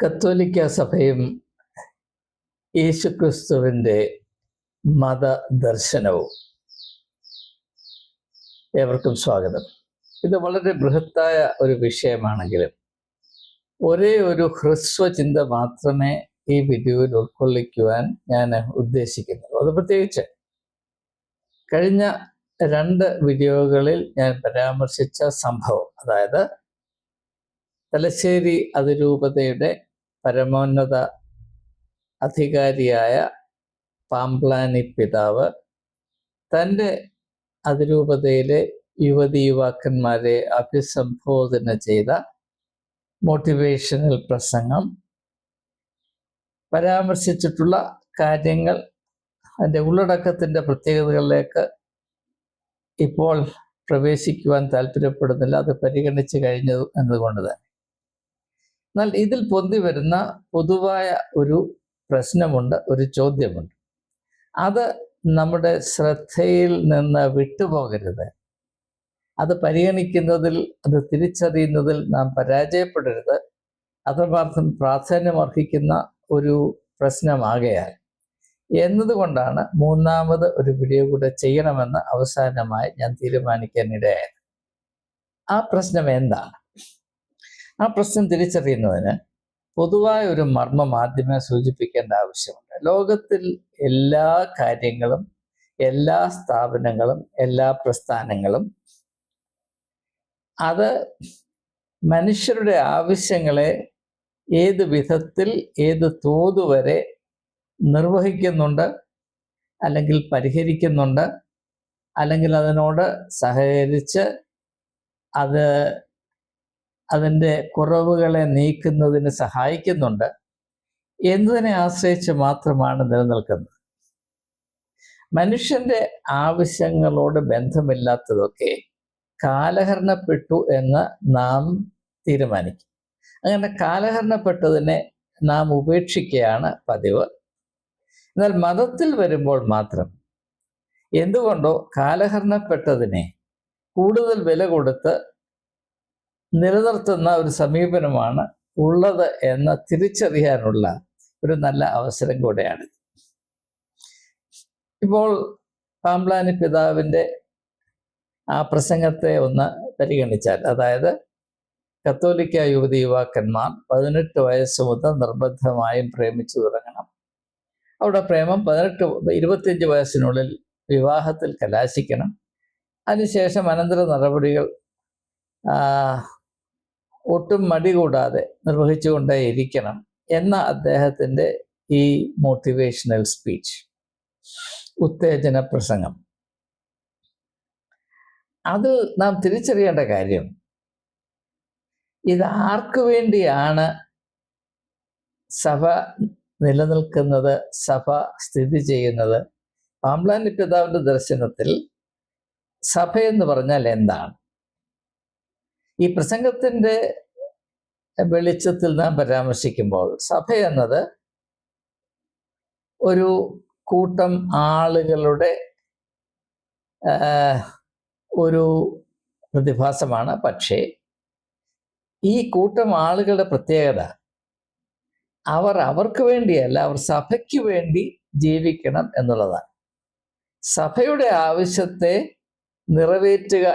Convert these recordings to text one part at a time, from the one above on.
കത്തോലിക്ക സഭയും യേശുക്രിസ്തുവിന്റെ മതദർശനവും. ഏവർക്കും സ്വാഗതം. ഇത് വളരെ ബൃഹത്തായ ഒരു വിഷയമാണെങ്കിലും ഒരേ ഒരു ഹ്രസ്വ ചിന്ത മാത്രമേ ഈ വീഡിയോയിൽ ഉൾക്കൊള്ളിക്കുവാൻ ഞാൻ ഉദ്ദേശിക്കുന്നു അത് പ്രത്യേകിച്ച് കഴിഞ്ഞ രണ്ട് വീഡിയോകളിൽ ഞാൻ പരാമർശിച്ച സംഭവം അതായത് തലശ്ശേരി അതിരൂപതയുടെ പരമോന്നത അധികാരിയായ പാംപ്ലാനി പിതാവ് തന്റെ അതിരൂപതയിലെ യുവതി യുവാക്കന്മാരെ അഭിസംബോധന ചെയ്ത മോട്ടിവേഷണൽ പ്രസംഗം. പരാമർശിച്ചിട്ടുള്ള കാര്യങ്ങൾ അതിന്റെ ഉള്ളടക്കത്തിന്റെ പ്രത്യേകതകളിലേക്ക് ഇപ്പോൾ പ്രവേശിക്കുവാൻ താല്പര്യപ്പെടുന്നില്ല. അത് പരിഗണിച്ച് കഴിഞ്ഞത് എന്നതുകൊണ്ട് തന്നെ? എന്നാൽ ഇതിൽ പൊന്തി വരുന്ന പൊതുവായ ഒരു പ്രശ്നമുണ്ട് ഒരു ചോദ്യമുണ്ട്. അത് നമ്മുടെ ശ്രദ്ധയിൽ നിന്ന് വിട്ടുപോകരുത്. അത് പരിഗണിക്കുന്നതിൽ അത് തിരിച്ചറിയുന്നതിൽ നാം പരാജയപ്പെടരുത്. അത്രമാത്രം പ്രാധാന്യം അർഹിക്കുന്ന ഒരു പ്രശ്നമാകയാൽ. എന്നതുകൊണ്ടാണ് മൂന്നാമത് ഒരു വീഡിയോ കൂടെ ചെയ്യണമെന്ന് അവസാനമായി ഞാൻ തീരുമാനിക്കാനിടയായത് ആ പ്രശ്നം എന്താണ്? ആ പ്രശ്നം തിരിച്ചറിയുന്നതിന് പൊതുവായ ഒരു മർമ്മം ആദ്യമേ സൂചിപ്പിക്കേണ്ട ആവശ്യമുണ്ട്. ലോകത്തിൽ എല്ലാ കാര്യങ്ങളും എല്ലാ സ്ഥാപനങ്ങളും എല്ലാ പ്രസ്ഥാനങ്ങളും അത് മനുഷ്യരുടെ ആവശ്യങ്ങളെ ഏത് വിധത്തിൽ ഏത് തോത് വരെ നിർവഹിക്കുന്നുണ്ട് അല്ലെങ്കിൽ പരിഹരിക്കുന്നുണ്ട് അല്ലെങ്കിൽ അതിനോട് സഹകരിച്ച് അത് അതിന്റെ കുറവുകളെ നീക്കുന്നതിന് സഹായിക്കുന്നുണ്ട് എന്നതിനെ ആശ്രയിച്ച് മാത്രമാണ് നിലനിൽക്കുന്നത്. മനുഷ്യന്റെ ആവശ്യങ്ങളോട് ബന്ധമില്ലാത്തതൊക്കെ കാലഹരണപ്പെട്ടു എന്ന് നാം തീരുമാനിക്കും. അങ്ങനെ കാലഹരണപ്പെട്ടതിനെ നാം ഉപേക്ഷിക്കുകയാണ് പതിവ്. എന്നാൽ മതത്തിൽ വരുമ്പോൾ മാത്രം എന്തുകൊണ്ടോ കാലഹരണപ്പെട്ടതിനെ കൂടുതൽ വില കൊടുത്ത് നിലനിർത്തുന്ന ഒരു സമീപനമാണ് ഉള്ളത് എന്ന് തിരിച്ചറിയാനുള്ള ഒരു നല്ല അവസരം കൂടെയാണ്. ഇപ്പോൾ പാംപ്ലാനി പിതാവിന്റെ ആ പ്രസംഗത്തെ ഒന്ന് പരിഗണിച്ചാൽ അതായത് കത്തോലിക്ക യുവതി യുവാക്കന്മാർ പതിനെട്ട് വയസ്സ് മുതൽ നിർബന്ധമായും പ്രേമിച്ചു തുടങ്ങണം. അവിടെ പ്രേമം പതിനെട്ട് ഇരുപത്തിയഞ്ച് വയസ്സിനുള്ളിൽ വിവാഹത്തിൽ കലാശിക്കണം. അതിനുശേഷം അനന്തര നടപടികൾ ഒട്ടും മടി കൂടാതെ നിർവഹിച്ചുകൊണ്ടേ ഇരിക്കണം എന്ന അദ്ദേഹത്തിന്റെ ഈ മോട്ടിവേഷണൽ സ്പീച്ച് ഉത്തേജന പ്രസംഗം. അത് നാം തിരിച്ചറിയേണ്ട കാര്യം ഇത് ആർക്കു വേണ്ടിയാണ് സഭ നിലനിൽക്കുന്നത് സഭ സ്ഥിതി ചെയ്യുന്നത്? പാംപ്ലാനി പിതാവിന്റെ ദർശനത്തിൽ സഭ എന്ന് പറഞ്ഞാൽ എന്താണ്? ഈ പ്രസംഗത്തിന്റെ വെളിച്ചത്തിൽ നാം പരാമർശിക്കുമ്പോൾ സഭ എന്നത് ഒരു കൂട്ടം ആളുകളുടെ ഒരു പ്രതിഭാസമാണ്. പക്ഷേ ഈ കൂട്ടം ആളുകളുടെ പ്രത്യേകത അവർ അവർക്ക് വേണ്ടിയല്ല അവർ സഭയ്ക്ക് വേണ്ടി ജീവിക്കണം എന്നുള്ളതാണ്. സഭയുടെ ആവശ്യത്തെ നിറവേറ്റുക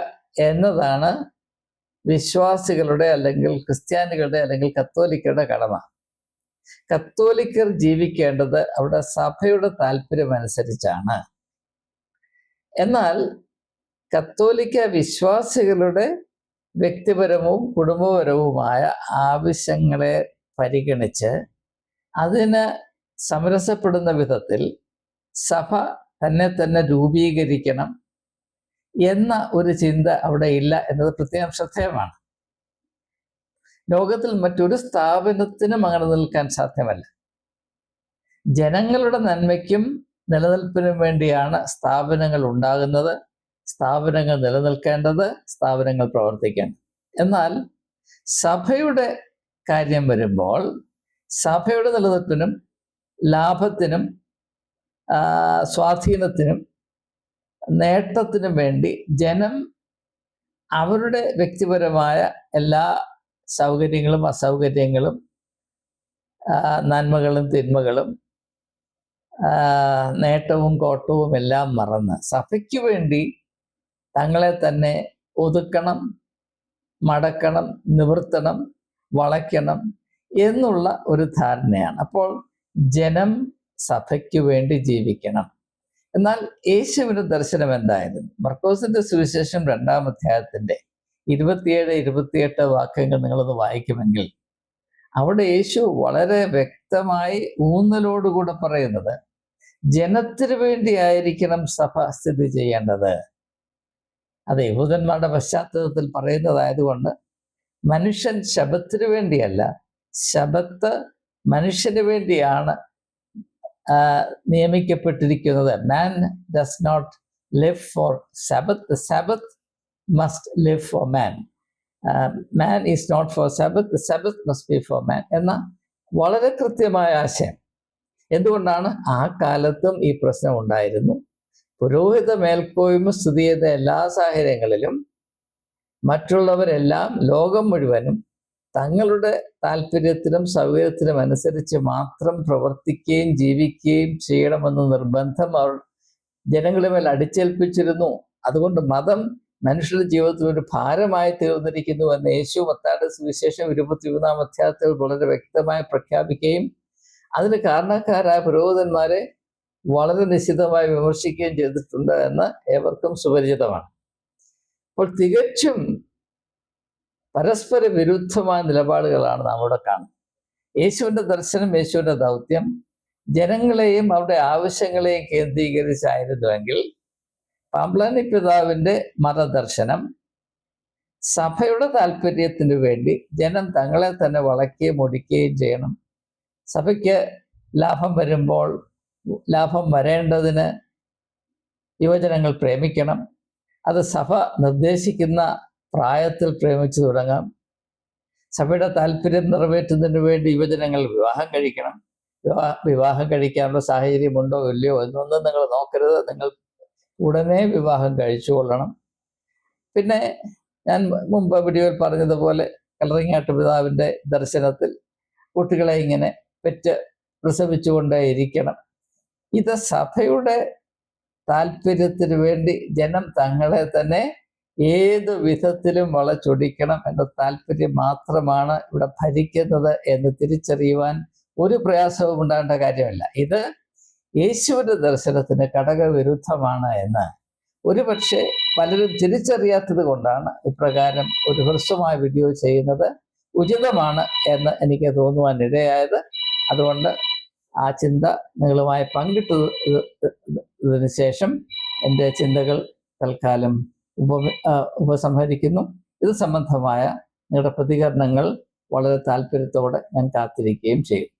എന്നതാണ് വിശ്വാസികളുടെ അല്ലെങ്കിൽ ക്രിസ്ത്യാനികളുടെ അല്ലെങ്കിൽ കത്തോലിക്കരുടെ കടമ. കത്തോലിക്കർ ജീവിക്കേണ്ടത് അവിടെ സഭയുടെ താല്പര്യം അനുസരിച്ചാണ് എന്നാൽ കത്തോലിക്ക വിശ്വാസികളുടെ വ്യക്തിപരവും കുടുംബപരവുമായ ആവശ്യങ്ങളെ പരിഗണിച്ച് അതിന് സമരസപ്പെടുന്ന വിധത്തിൽ സഭ തന്നെ തന്നെ രൂപീകരിക്കണം. എന്ന ഒരു ചിന്ത അവിടെ ഇല്ല എന്നത് പ്രത്യേകം ശ്രദ്ധേയമാണ്. ലോകത്തിൽ മറ്റൊരു സ്ഥാപനത്തിനും അങ്ങനെ നിൽക്കാൻ സാധ്യമല്ല. ജനങ്ങളുടെ നന്മയ്ക്കും നിലനിൽപ്പിനും വേണ്ടിയാണ് സ്ഥാപനങ്ങൾ ഉണ്ടാകുന്നത്. സ്ഥാപനങ്ങൾ നിലനിൽക്കേണ്ടത് സ്ഥാപനങ്ങൾ പ്രവർത്തിക്കേണ്ടത് എന്നാൽ സഭയുടെ കാര്യം വരുമ്പോൾ സഭയുടെ നിലനിൽപ്പിനും ലാഭത്തിനും സ്വാധീനത്തിനും നേട്ടത്തിനും വേണ്ടി ജനം അവരുടെ വ്യക്തിപരമായ എല്ലാ സൗകര്യങ്ങളും അസൗകര്യങ്ങളും നന്മകളും തിന്മകളും നേട്ടവും കോട്ടവും എല്ലാം മറന്ന് സഭയ്ക്ക് വേണ്ടി തങ്ങളെ തന്നെ ഒതുക്കണം മടക്കണം നിവർത്തണം വളയ്ക്കണം എന്നുള്ള ഒരു ധാരണയാണ്. അപ്പോൾ ജനം സഭയ്ക്ക് വേണ്ടി ജീവിക്കണം. എന്നാൽ യേശുവിന്റെ ദർശനം എന്തായിരുന്നു? മർക്കോസിന്റെ സുവിശേഷം രണ്ടാം അധ്യായത്തിന്റെ ഇരുപത്തിയേഴ് ഇരുപത്തിയെട്ട് വാക്യങ്ങൾ നിങ്ങളൊന്ന് വായിക്കുമെങ്കിൽ അവിടെ യേശു വളരെ വ്യക്തമായി ഊന്നലോടുകൂടെ പറയുന്നത് ജനത്തിന് വേണ്ടിയായിരിക്കണം സഭ സ്ഥിതി ചെയ്യേണ്ടത്. അത് യഹൂദന്മാരുടെ പശ്ചാത്തലത്തിൽ പറയുന്നതായതുകൊണ്ട് മനുഷ്യൻ ശബത്തിന് വേണ്ടിയല്ല ശബത്ത് മനുഷ്യന് വേണ്ടിയാണ് നിയമിക്കപ്പെട്ടിരിക്കുന്നത്. Man does not live for Sabbath Sabbath must live for man man is not for Sabbath Sabbath must be for man എന്ന വളരെ കൃത്യമായ ആശയം. എന്തുകൊണ്ടാണ്? ആ കാലത്തും ഈ പ്രശ്നം ഉണ്ടായിരുന്നു. പുരോഹിത മേൽക്കോയ്മ സ്ഥിതി ചെയ്ത എല്ലാ സാഹചര്യങ്ങളിലും മറ്റുള്ളവരെല്ലാം ലോകം മുഴുവനും തങ്ങളുടെ താല്പര്യത്തിനും സൗകര്യത്തിനും അനുസരിച്ച് മാത്രം പ്രവർത്തിക്കുകയും ജീവിക്കുകയും ചെയ്യണമെന്ന് നിർബന്ധം അവർ ജനങ്ങളുടെ മേൽ അടിച്ചേൽപ്പിച്ചിരുന്നു. അതുകൊണ്ട് മതം മനുഷ്യരുടെ ജീവിതത്തിൽ ഒരു ഭാരമായി തീർന്നിരിക്കുന്നു എന്ന് യേശു മത്താടെ സുവിശേഷം ഇരുപത്തിമൂന്നാം അധ്യായത്തിൽ വളരെ വ്യക്തമായി പ്രഖ്യാപിക്കുകയും അതിന് കാരണക്കാരായ പുരോഹിതന്മാരെ വളരെ നിശ്ചിതമായി വിമർശിക്കുകയും ചെയ്തിട്ടുണ്ട് എന്ന് ഏവർക്കും സുപരിചിതമാണ്. അപ്പോൾ തികച്ചും പരസ്പര വിരുദ്ധമായ നിലപാടുകളാണ് നാം ഇവിടെ കാണുന്നത്. യേശുവിന്റെ ദർശനം യേശുവിന്റെ ദൗത്യം ജനങ്ങളെയും അവരുടെ ആവശ്യങ്ങളെയും കേന്ദ്രീകരിച്ചായിരുന്നുവെങ്കിൽ പാമ്പ്ലാനി പിതാവിന്റെ മതദർശനം സഭയുടെ താല്പര്യത്തിന് വേണ്ടി ജനം തങ്ങളെ തന്നെ വളയ്ക്കുകയും ഒടിക്കുകയും ചെയ്യണം. സഭയ്ക്ക് ലാഭം വരുമ്പോൾ ലാഭം വരേണ്ടതിന് യുവജനങ്ങൾ പ്രേമിക്കണം. അത് സഭ നിർദ്ദേശിക്കുന്ന പ്രായത്തിൽ പ്രേമിച്ചു തുടങ്ങാം. സഭയുടെ താല്പര്യം നിറവേറ്റുന്നതിന് വേണ്ടി യുവജനങ്ങൾ വിവാഹം കഴിക്കണം. വിവാഹ വിവാഹം കഴിക്കാനുള്ള സാഹചര്യമുണ്ടോ ഇല്ലയോ എന്നൊന്നും നിങ്ങൾ നോക്കരുത്. നിങ്ങൾ ഉടനെ വിവാഹം കഴിച്ചുകൊള്ളണം പിന്നെ ഞാൻ മുമ്പ് വീഡിയോയിൽ പറഞ്ഞതുപോലെ കലറിങ്ങാട്ട് പിതാവിന്റെ ദർശനത്തിൽ കുട്ടികളെ ഇങ്ങനെ പെറ്റ് പ്രസവിച്ചുകൊണ്ടേ ഇരിക്കണം ഇത് സഭയുടെ താല്പര്യത്തിന് വേണ്ടി ജനം തങ്ങളെ തന്നെ ഏത് വിധത്തിലും വളച്ചൊടിക്കണം എന്ന താല്പര്യം മാത്രമാണ് ഇവിടെ ഭരിക്കുന്നത് എന്ന് തിരിച്ചറിയുവാൻ ഒരു പ്രയാസവും ഉണ്ടാകേണ്ട കാര്യമല്ല ഇത് യേശുവിന്റെ ദർശനത്തിന് ഘടകവിരുദ്ധമാണ് എന്ന് ഒരുപക്ഷെ പലരും തിരിച്ചറിയാത്തത് കൊണ്ടാണ് ഇപ്രകാരം ഒരു ഹ്രസ്വമായ വീഡിയോ ചെയ്യുന്നത് ഉചിതമാണ് എന്ന് എനിക്ക് തോന്നുവാൻ ഇടയായത് അതുകൊണ്ട് ആ ചിന്ത നിങ്ങളുമായി പങ്കിട്ടു ഇതിന് ശേഷം എന്റെ ചിന്തകൾ തൽക്കാലം ഉപ ഉപസംഹരിക്കുന്നു. ഇത് സംബന്ധമായ നിങ്ങളുടെ പ്രതികരണങ്ങൾ വളരെ താല്പര്യത്തോടെ ഞാൻ കാത്തിരിക്കുകയും ചെയ്യും.